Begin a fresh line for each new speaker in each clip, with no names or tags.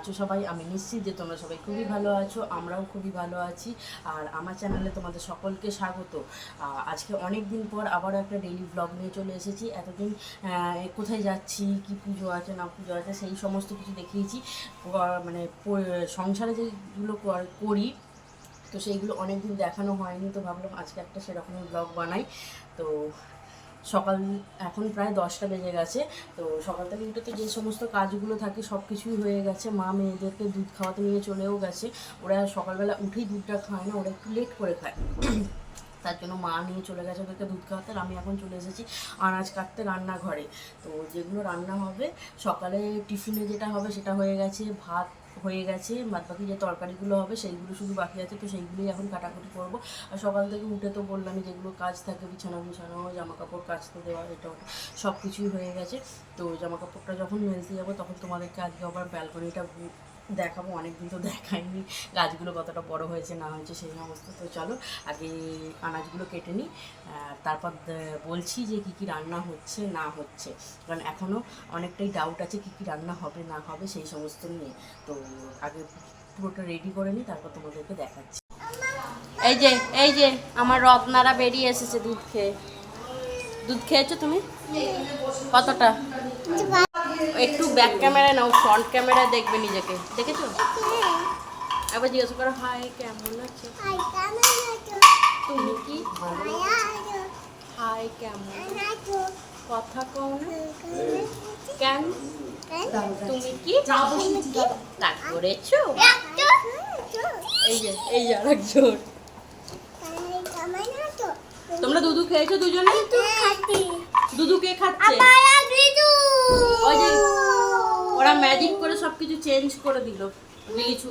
আছো সবাই, আমি নিশ্চিত যে তোমরা সবাই খুবই ভালো আছো, আমরাও খুবই ভালো আছি। আর আমার চ্যানেলে তোমাদের সকলকে স্বাগত। আজকে অনেক দিন পর আবারও একটা ডেইলি ব্লগ নিয়ে চলে এসেছি। এতদিন কোথায় যাচ্ছি, কি পুজো আছে, না পুজো আছে, সেই সমস্ত কিছু দেখিয়েছি। মানে সংসারে যেগুলো কর- করি, তো সেইগুলো অনেক দিন দেখানো হয়নি, তো ভাবলাম আজকে একটা সেরকমই ব্লগ বানাই। তো সকাল এখন প্রায় দশটা বেজে গেছে, তো সকাল থেকে উঠে যে সমস্ত কাজগুলো থাকে সব কিছুই হয়ে গেছে। মা মেয়েদেরকে দুধ খাওয়াতে নিয়ে চলেও গেছে। ওরা সকালবেলা উঠেই দুধটা খায় না, ওরা একটু লেট করে খায়। তার জন্য মা নিয়ে চলে গেছে ওদেরকে দুধ খাওয়াতে আমি এখন চলে এসেছি আনাজ কাটতে রান্নাঘরে। তো যেগুলো রান্না হবে, সকালে টিফিনে যেটা হবে সেটা হয়ে গেছে ভাত হয়ে গেছে বাদ বাকি যে তরকারিগুলো হবে সেইগুলো শুধু বাকি আছে, তো সেইগুলোই এখন কাটাকুটি করব। আর সকাল থেকে উঠে তো বললামই যেগুলো কাজ থাকে, বিছানা বিছানো জামা কাপড় কাচতে দেওয়া, এটা সব কিছুই হয়ে গেছে। তো জামা কাপড়টা যখন মেলতে যাব তখন তোমাদেরকে আজকে আবার ব্যালকনিটা দেখাবো অনেকদিন তো দেখাইনি গাছগুলো কতটা বড় হয়েছে না হয়েছে সেই সমস্ত তো চলো আগে আনাজগুলো কেটে নিই তারপর বলছি যে কী কী রান্না হচ্ছে না হচ্ছে কারণ এখনও অনেকটাই ডাউট আছে কী কী রান্না হবে না হবে সেই সমস্ত নিয়ে তো আগে পুরোটা রেডি করে নিই তারপর তোমাদেরকে দেখাচ্ছি। এই যে এই যে আমার রত্নারা বেরিয়ে এসেছে দুধ খেয়ে। দুধ খেয়েছো তুমি? কতটা? একটু ব্যাক ক্যামেরা নাও ফ্রন্ট ক্যামেরা দেখবে নিজেকে দেখেছ? একবার জিজ্ঞাসা করো হাই কেমন আছো? তুমি কি? হাই কেমন কথা কও না। কেন? তুমি কি? রাগ করেছ? এই যে এই যে আরেকজন। তোমরা দুধু খেয়েছো দুজনে? দুধু কে খাচ্ছে? ওই যে ওরা ম্যাজিক করে সবকিছু চেঞ্জ করে দিল গিলিছু।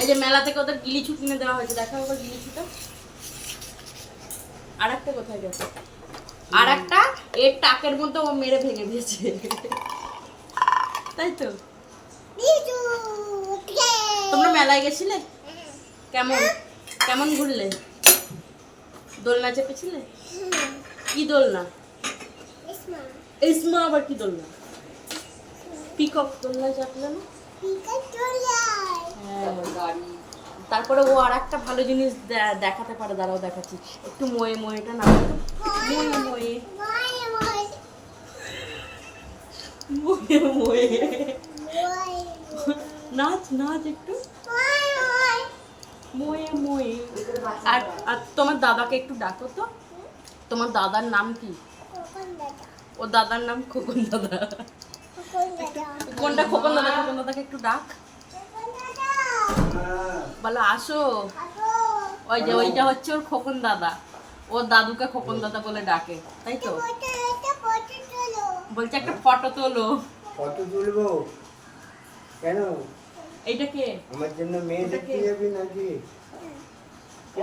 এই যে মেলা থেকে ওদের গিলিছু কিনে দেওয়া হয়েছে দেখা ওদের গিলিছুটা। আর একটা কোথায় গেছে? আর একটা এর টাকের মধ্যে ও মেরে ভেঙে দিয়েছে। তাই তো? তোমরা মেলায় গেছিলে? কেমন? কেমন ঘুরলে? দোলনা চেপেছিলে? কি দোলনা? ইসমা আবার কি দোলনা? পিকক দোলনা চাপলে না। হ্যাঁ তারপরে ও আর একটা ভালো জিনিস দেখাতে পারে দাঁড়াও দেখাচ্ছি। একটু ময়ে ময়েটা না। ময়ে ময়ে। ময়ে ময়ে। নাচ নাচ একটু। ময়ে ময়ে। আর আর তোমার দাদাকে একটু ডাকো তো। তোমার দাদার নাম কি? ও দাদার নাম খোকন দাদা। কোনটা খোকন দাদা? খোকন দাদাকে একটু ডাক। বলো আসো। ওই যে ওইটা হচ্ছে ওর খোকন দাদা। ওর দাদুকে খোকন দাদা বলে ডাকে তাই তো? বলছে একটা ফটো তোলো।
কত তুলবো? কেন?
এইটা কে?
আমার জন্য মেয়ে দেখতে যাবি নাকি?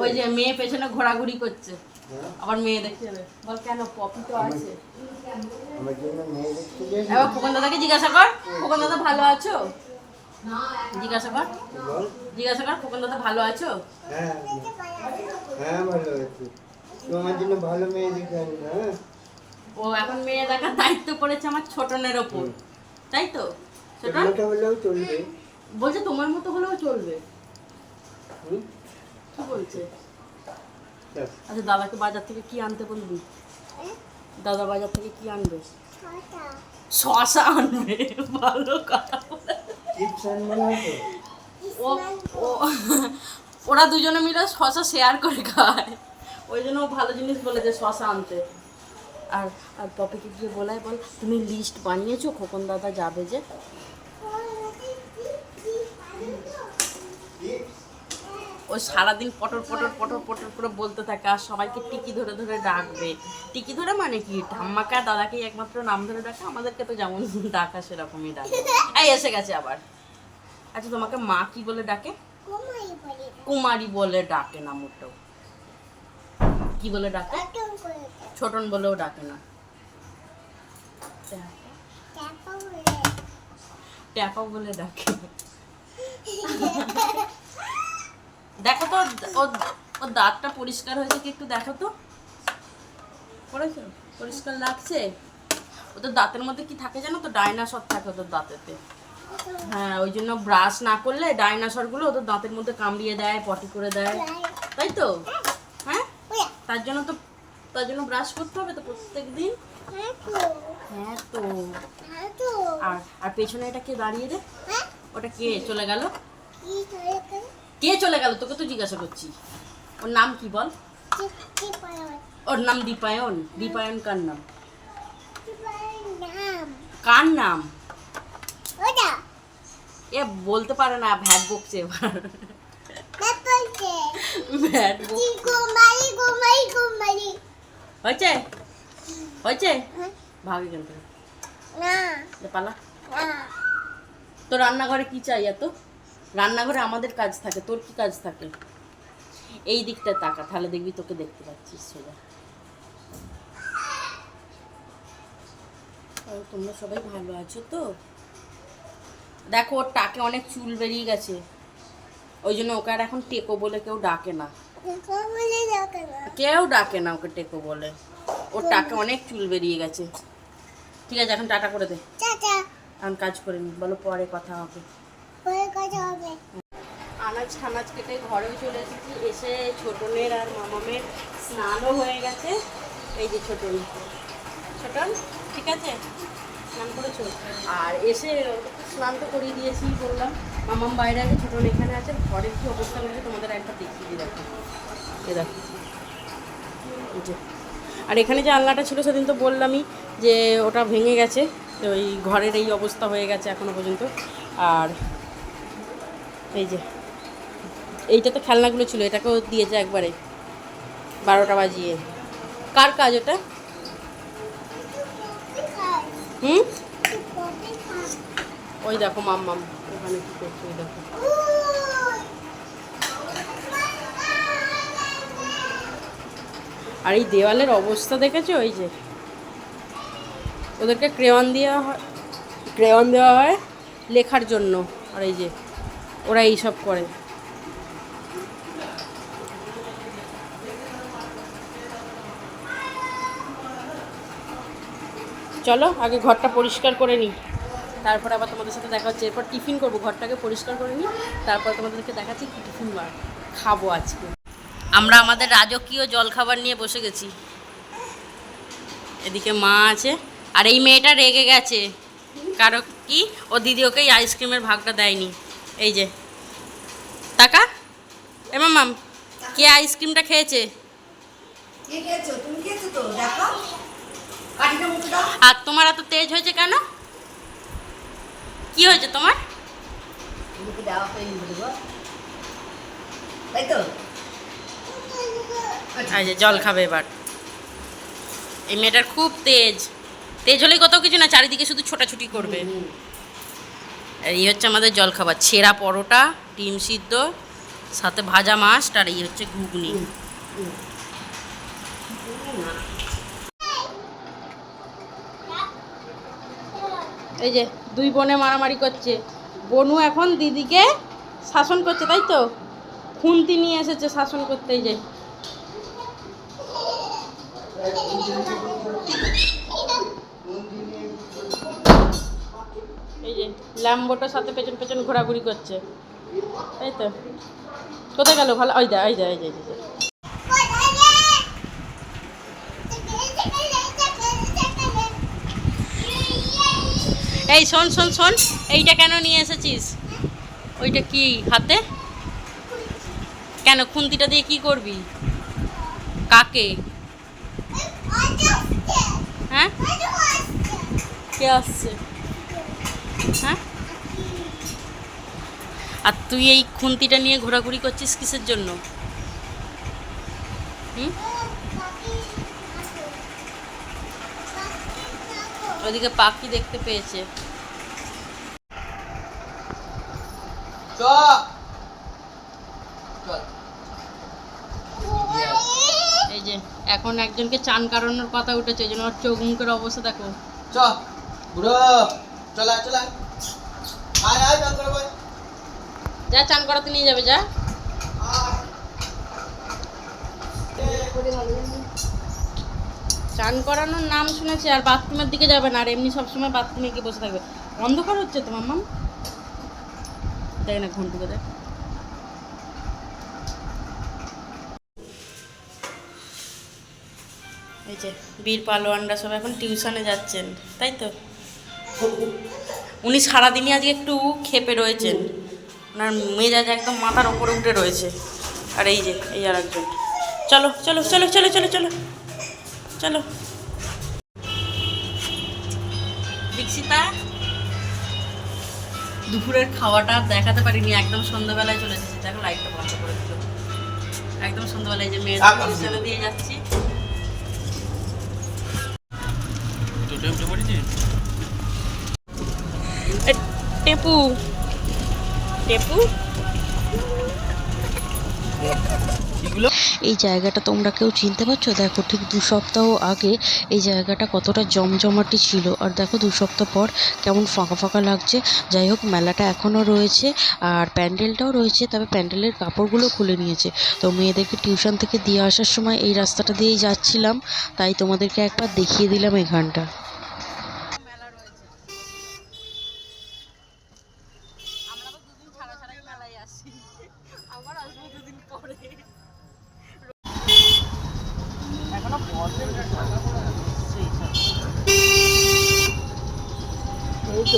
ওই যে মেয়ে পেছনে ঘোরাঘুরি করছে? আবার মেয়ে দেখতে যাবে। বল কেন? পপি তো আছে। এবার খোকন দাদাকে জিজ্ঞাসা কর। খোকন দাদা ভালো আছো? জিজ্ঞাসা কর। জিজ্ঞাসা কর খোকন দাদা ভালো আছো?
হ্যাঁ হ্যাঁ ভালো আছি। তুই আমার জন্য ভালো মেয়ে দেখে হ্যাঁ?
ও এখন মেয়ে দেখার দায়িত্ব পড়েছে আমার ছোটনের ওপর। তাই তো? ছোটন?
হলেও চলবে।
বলছে তোমার মতো হলেও চলবে? কি বলছে। আচ্ছা দাদাকে বাজার থেকে কি আনতে বলবি? দাদা বাজার থেকে কি আনবে? শশা। আনবে ভালো কথা ও ও ওরা দুজনে মিলে শশা শেয়ার করে খায়। ওই জন্য ভালো জিনিস বলেছে শশা আনতে। আর আর পপিকে গিয়ে বলাই বল তুমি লিস্ট বানিয়েছো? খোকন দাদা যাবে যে? ও সারাদিন পটর পটর পটর পটর করে বলতে থাকে আর সবাইকে টিকি ধরে ধরে ডাকবে। টিকি ধরে মানে কি? ঠাম্মাকে দাদাকেই একমাত্র নাম ধরে ডাকে? আমাদেরকে তো যেমন ডাকা সেরকমই ডাকে। এই, এসে গেছে আবার। আচ্ছা তোমাকে মা কি বলে ডাকে? কুমারী বলে ডাকে না মোটেও। কি বলে ডাকে? ছোটন বলেও ডাকে না। ট্যাপা বলে ডাকে। দেখো তো ওর দাঁতটা পরিষ্কার হয়েছে কি একটু দেখো তো। করেছ পরিষ্কার লাগছে? ওদের দাঁতের মধ্যে কি থাকে জানো তো? ডাইনাসর থাকে ওদের দাঁতেতে। হ্যাঁ ওই জন্য ব্রাশ না করলে ডাইনোসরগুলো ওদের দাঁতের মধ্যে কামড়িয়ে দেয়, পটি করে দেয়। তাই তো? হ্যাঁ? তার জন্য তো, তার জন্য ব্রাশ করতে হবে তো প্রত্যেক দিন হ্যাঁ তো। আর আর পেছনে এটা কে দাঁড়িয়ে রে? ওটা কে? চলে গেল? কে চলে গেল? তোকে তো জিজ্ঞাসা করছি। ওর নাম কি বল? ওর নাম দীপায়ন। দীপায়ন কার নাম? কার নাম? এ বলতে পারে না ভ্যাট বকছে এবার। ভ্যাট হয়েছে? হয়েছে? ভাগ এখান থেকে পালা। তো রান্নাঘরে কি চাই এত? রান্নাঘরে আমাদের কাজ থাকে তোর কি কাজ থাকে? এই দিকটা তাকা তাহলে দেখবি তোকে দেখতে পাচ্ছিস সোজা। তোমরা সবাই ভালো আছো তো? দেখো ওর টাকে অনেক চুল বেরিয়ে গেছে। ওই জন্য ওকে আর এখন টেকো বলে কেউ ডাকে না। কেউ ডাকে না ওকে টেকো বলে। ওর টাকে অনেক চুল বেরিয়ে গেছে। ঠিক আছে এখন টাটা করে দে। এখন কাজ করে নি বলো পরে কথা হবে। আনাজ ঠানাজ কেটে ঘরেও চলে এসেছি। এসে ছোটনের আর মামামের স্নানও হয়ে গেছে। এই যে ছোটন। ছোটন, ঠিক আছে? স্নান করেছ? আর এসে স্নান তো করিয়ে দিয়েছি, বললাম। মামাম বাইরে আছে, ছোটন এখানে আছে। ঘরের কি অবস্থা করেছে তোমাদের একবার দেখিয়ে দিই দেখো। এ দেখো। আর এখানে যে আলনাটা ছিল, সেদিন তো বললামই যে ওটা ভেঙে গেছে। ওই ঘরের এই অবস্থা হয়ে গেছে এখনও পর্যন্ত। আর এই যে। এইটা তো খেলনাগুলো ছিল, এটাকেও দিয়েছে একবারে। বারোটা বাজিয়ে। কার কাজ ওটা? হুম? ওই দেখো মাম্মাম, ওখানে কি করছে, ওই দেখো। আর এই দেওয়ালের অবস্থা দেখেছ, ওই যে? ওদেরকে ক্রেয়ন দেওয়া হয় ক্রেয়ন দেওয়া হয় লেখার জন্য, আর এই যে ওরা এইসব করে। চলো, আগে ঘরটা পরিষ্কার করে নিই। তারপর আবার তোমাদের সাথে দেখা হচ্ছে। এরপর টিফিন করব, ঘরটাকে পরিষ্কার করে নিই। তারপর তোমাদেরকে দেখাচ্ছি কি টিফিন বার খাব আজকে। আমরা আমাদের রাজকীয় জলখাবার নিয়ে বসে গেছি। এদিকে মা আছে। আর এই মেয়েটা রেগে গেছে। কারও কি? ও দিদি ওকে এই আইসক্রিমের ভাগটা দেয়নি। এই যে। টাকা এ মাম কে আইসক্রিমটা খেয়েছে? আর তোমার এত তেজ হয়েছে কেন? কি হয়েছে তোমার? যে জল খাবে এবার। এই মেয়েটার খুব তেজ। তেজ হলে কত কিছু না চারিদিকে শুধু ছোটাছুটি করবে। এই হচ্ছে আমাদের জলখাবার ছেঁড়া পরোটা, ডিম সিদ্ধ, সাথে ভাজা মাছ আর এই হচ্ছে ঘুগনি। এই যে দুই বোনে মারামারি করছে। বনু এখন দিদিকে শাসন করছে, তাই তো? খুন্তি নিয়ে এসেছে শাসন করতে, এই যে। এই যে, ল্যাম্বোটার সাথে পেছন পেছন ঘোরাঘুরি করছে। তাই তো। কোথায় গেল? ভালো, ওই দা ওই দা এই এই যে। এই শোন শোন শোন, এইটা কেন নিয়ে এসেছিস? ওইটা কি, হাতে? কেন, খুন্তিটা দিয়ে কি করবি? কাকে? হ্যাঁ? কে আসছে? হ্যাঁ? আর তুই এই খুন্তিটা নিয়ে ঘোরাঘুরি করছিস কিসের জন্য? হুম? ওদিকে পাখি দেখতে পেয়েছে। এই যে এখন একজনকে চান কাটানোর কথা উঠেছে এই জন্য ওর চোখ মুখের অবস্থা দেখো।
চ।
যা, চান করাতে নিয়ে যাবে, যা। চান করানোর নাম শুনেছে, আর বাথরুমের দিকে যাবে না, আর এমনি সবসময় বাথরুমে গিয়ে বসে থাকবে। অন্ধকার হচ্ছে তো, মাম্মাম? দেখ না ঘন্টুকে দেখ। এই যে, বীর পালোয়ানরা সব এখন টিউশনে যাচ্ছেন, তাই তো? উনি সারাদিনই আজকে একটু খেপে রয়েছেন। ওনার মেজাজ একদম মাথার ওপরে উঠে রয়েছে। আর এই যে এই আর একজন। চলো চলো চলো চলো চলো চলো। চলো। দীক্ষিতা? দুপুরের খাওয়াটা আর দেখাতে পারিনি একদম সন্ধ্যাবেলায় চলে এসেছি। দেখো লাইটটা বন্ধ করে দিল। একদম সন্ধ্যাবেলায় যে মেয়ের টিউশনে দিয়ে যাচ্ছি। টেপু টেপু
এই জায়গাটা তোমরা কেউ চিনতে পারছ? দেখো, ঠিক দু সপ্তাহ আগে এই জায়গাটা কতটা জমজমাটি ছিল। আর দেখো, দু সপ্তাহ পর কেমন ফাঁকা ফাঁকা লাগছে। যাই হোক, মেলাটা এখনও রয়েছে আর প্যান্ডেলটাও রয়েছে, তবে প্যান্ডেলের কাপড়গুলো খুলে নিয়েছে। তো মেয়েদেরকে টিউশন থেকে দিয়ে আসার সময় এই রাস্তাটা দিয়েই যাচ্ছিলাম। তাই তোমাদেরকে একবার দেখিয়ে দিলাম এখানটা
আমরা তো দুদিন ছাড়া ছাড়াই মেলায় আসি আবার আসব দুদিন পরে এখনও বসে সেই সব। এই তো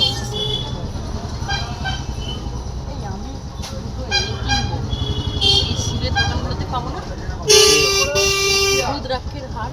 এই আমি দুটো এই কিনবো এই শিবের দোকানগুলোতে পাবো না রুদ্রাক্ষের হার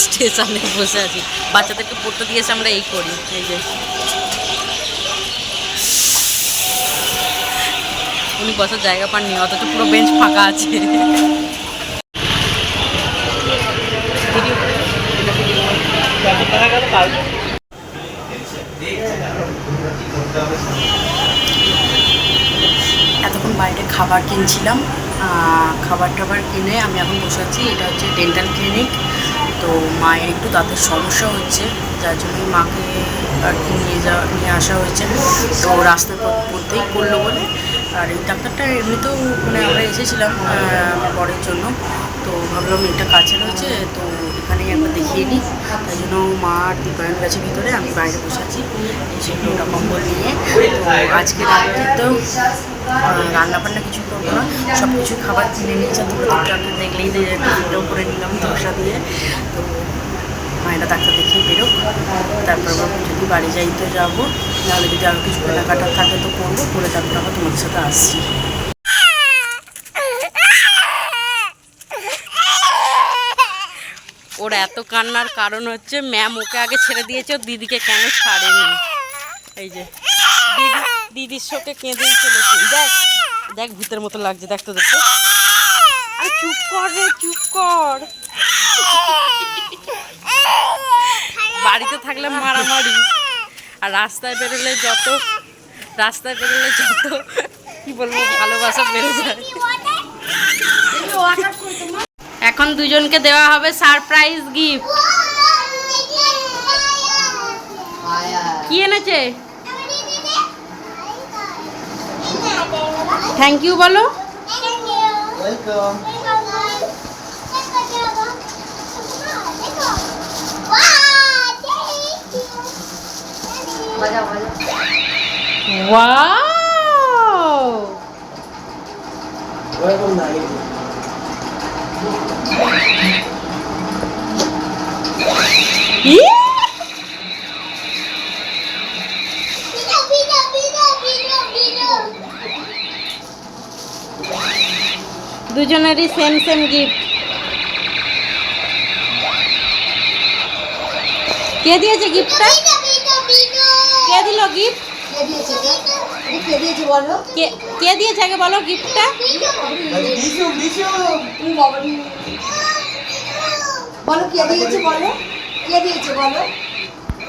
স্টেশনে বসে আছি। বাচ্চাদেরকে পড়তে দিয়েছে আমরা এই করি। এই যে। উনি বসার জায়গা পাননি, অথচ পুরো বেঞ্চ ফাঁকা আছে। এতক্ষণ বাইরে খাবার কিনছিলাম খাবার টাবার কিনে আমি এখন বসে আছি, এটা হচ্ছে ডেন্টাল ক্লিনিক তো মায়ের একটু দাঁতের সমস্যা হচ্ছে, যার জন্য মাকে আর কি নিয়ে যাওয়া নিয়ে আসা হয়েছে। তো রাস্তার মধ্যেই করল বলে। আর এই ডাক্তারটা এমনিতেও মানে আমরা এসেছিলাম পরের জন্য। তো ভাবলাম এটা কাছে রয়েছে তো এখানেই একবার দেখিয়ে নিই। তাই জন্য মা আর দীপায়ন গেছে ভিতরে, আমি বাইরে বসে আছি। এসে লোটা কম্বল নিয়ে। তো আজকে রাত্রে তো রান্না বান্না কিছু করব না। সব কিছু খাবার কিনে নিচ্ছে তো ডাক্তারকে দেখলেই টিফিনটাও করে নিলাম, ধোসা দিয়ে। তো মায়েরা ডাক্তার দেখিয়ে বেরোক। তারপর যদি বাড়ি যাই তো যাব। নাহলে যদি আরও কিছু কেনাকাটা থাকে তো করব। করে তারপর আবার তোমার সাথে আসছি। ওর এত কান্নার কারণ হচ্ছে ম্যাম ওকে আগে ছেড়ে দিয়েছে দিদিকে কেন ছাড়েনি? এই যে, দিদি, দিদির শোকে কেঁদেই চলেছে। দেখ দেখ ভূতের মতো লাগছে, দেখ তো। দেখো চুপ কর রে, চুপ কর। বাড়িতে থাকলে মারামারি। আর রাস্তায় বেরোলে যত, রাস্তায় বেরোলে যত, কি বলব, ভালোবাসা বেড়ে যায়। এখন দুজনকে দেওয়া হবে সারপ্রাইজ গিফট। কি এনেছে? থ্যাংক ইউ বলো।
ওয়েলকাম
ওয়াও
যে।
দুজনেরই সেম সেম গিফট কে দিয়েছে গিফটটা কে দিল গিফট
কে দিয়েছে? কে? দিয়েছে বলো?
কে কে দিয়েছে আগে বলো গিফটটা?
নিয়ে- বলো কে দিয়েছে বলো? কে দিয়েছে বলো?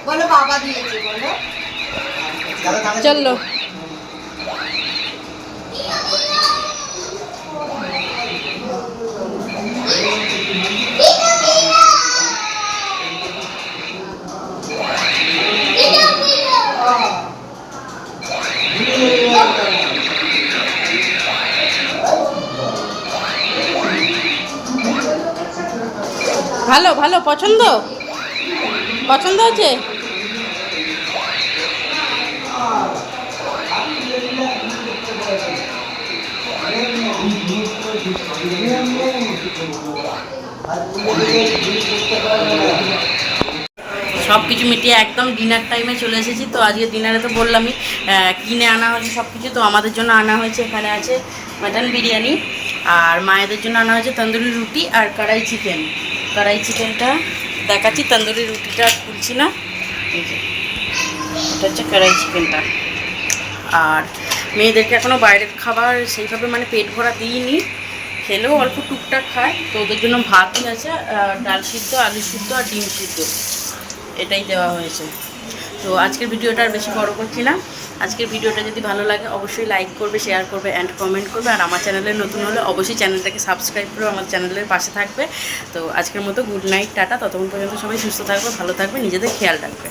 বলো বাবা দিয়েছে বলো।
দাদা
ভালো ভালো, পছন্দ? পছন্দ হচ্ছে সব কিছু মিটিয়ে একদম ডিনার টাইমে চলে এসেছি। তো আজকে ডিনারে তো বললামই কিনে আনা হয়েছে সব কিছু তো আমাদের জন্য আনা হয়েছে, এখানে আছে মাটন বিরিয়ানি। আর মায়েদের জন্য আনা হয়েছে তন্দুরি রুটি আর কড়াই চিকেন কড়াই চিকেনটা। দেখাচ্ছি, তন্দুরি রুটিটা খুলছি না। এটা হচ্ছে কড়াই চিকেনটা। আর মেয়েদেরকে এখনও বাইরের খাবার সেইভাবে মানে পেট ভরা দিইনি। খেলেও অল্প টুকটাক খায়, তো ওদের জন্য ভাতই আছে ডাল সিদ্ধ, আলু সিদ্ধ আর ডিম সিদ্ধ। এটাই দেওয়া হয়েছে। তো আজকের ভিডিওটা আর বেশি বড় করছি না। আজকের ভিডিওটা যদি ভালো লাগে, অবশ্যই লাইক করবে শেয়ার করবে অ্যান্ড কমেন্ট করবে। আর আমার চ্যানেলে নতুন হলে অবশ্যই চ্যানেলটাকে সাবস্ক্রাইব করে আমার চ্যানেলের পাশে থাকবে। তো আজকের মতো গুড নাইট টাটা। ততক্ষণ পর্যন্ত সবাই সুস্থ থাকবে, ভালো থাকবে, নিজেদের খেয়াল রাখবে।